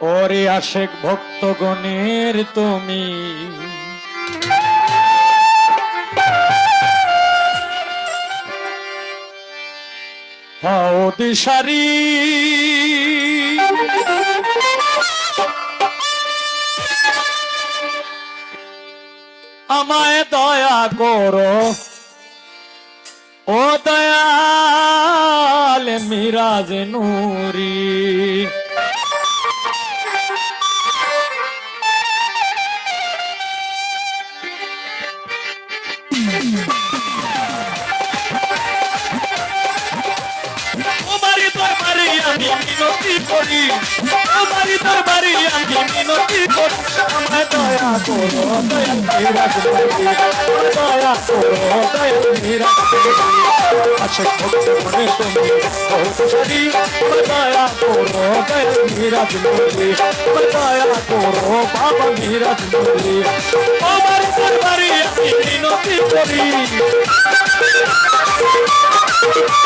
ওরে আশেক ভক্তগণের তুমি। হাও দিশারি। আমায় দয়া করো। ও দয়াল মিরাজ নুরি দরবারে আমি মিনতি করি। তোমারই দরবারে আমি মিনতি করি। আমায় দয়া করো, দয়া মিরাজ দয়া করো দয়া মিরাজ নুরি ভক্ত মনে তুমি বহুত সারি দয়া করো। দয়া মিরাজ নুরি দয়া করো বাবা মিরাজ নুরি আমার দরবারে আমি মিনতি করি আমারই দরবারে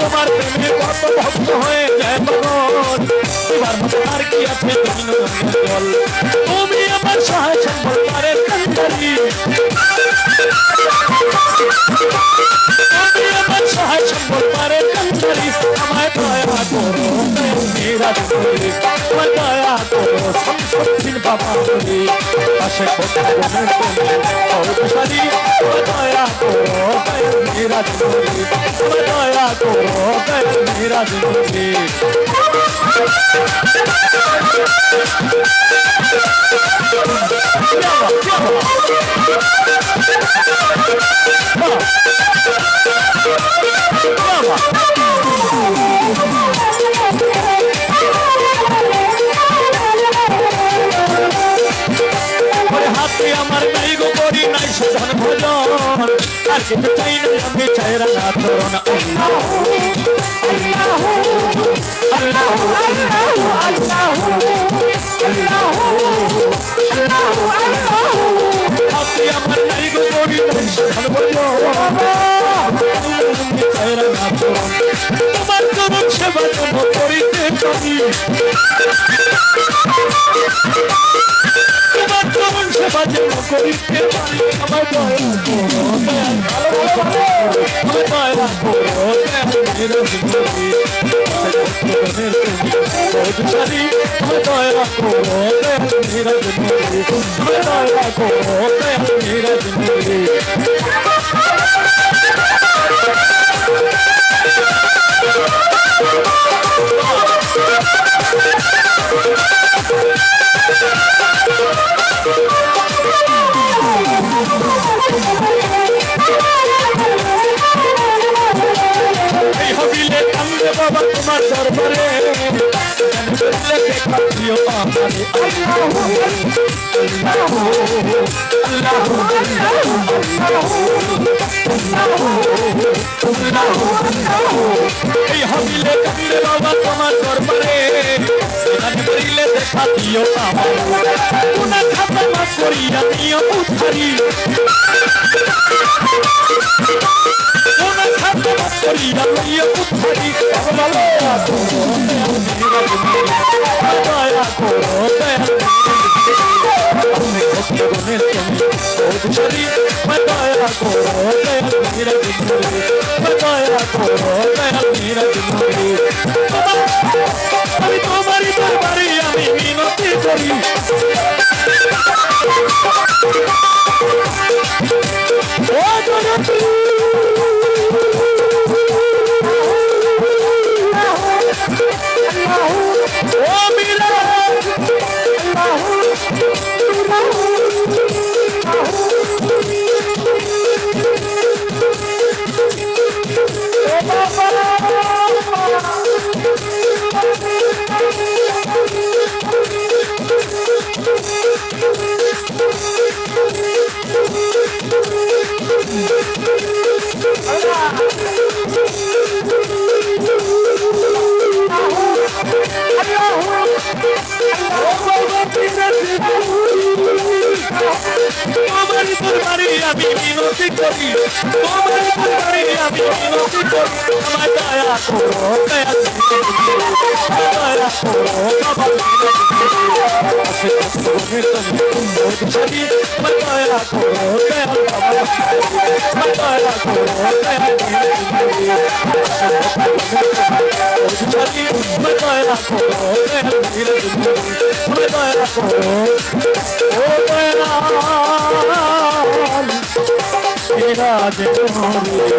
তোমার প্রেমে কত ভক্ত হয়ে যায় পাগল এবার মতো কি আছে জল তুমি আমার সহায় সম্বল কান্দারি। তুমি আমার সহায় সম্বল কান্দারি। আমায় দয়া করো মেরা সংসদ্দিন বাবা করে পাশে কথা বলে তুমি আমায় দয়া করো মেরা করে দয়া করো মেরা করে ওরে হাতে আমার নাই গো, করি নাই সাধন ভজন। আর কিছু চাই না আমি চাইরা না ধরন। আমার নাই করি নাই সাধন ভজন। তোমার চরণ সেবা যেন করিতে তোমার চরণ যেন করিতে পারি আমার দয়া দয়া আমার দয়া দয়া বোধচারী আমার দয়া করো দয়া মেরা জিন্দগি আমার দয়া করো এই হবিলে কান্দে বাবা তোমার দরবারে জানলে দেখা আমার করিয়া খাতা মা করিয়া নিয় উদ্ধারি দয়া করো দয়া করো দয়া করো দয়া করো আমি তোমারই দরবারে আমি মিনতি করি তোমারই আমি মিনতি করি। তোমারই দরবারে আমি মিনতি করি। আমার দয়া করো দয়া করো। দয়া করো। বিরাজ হরে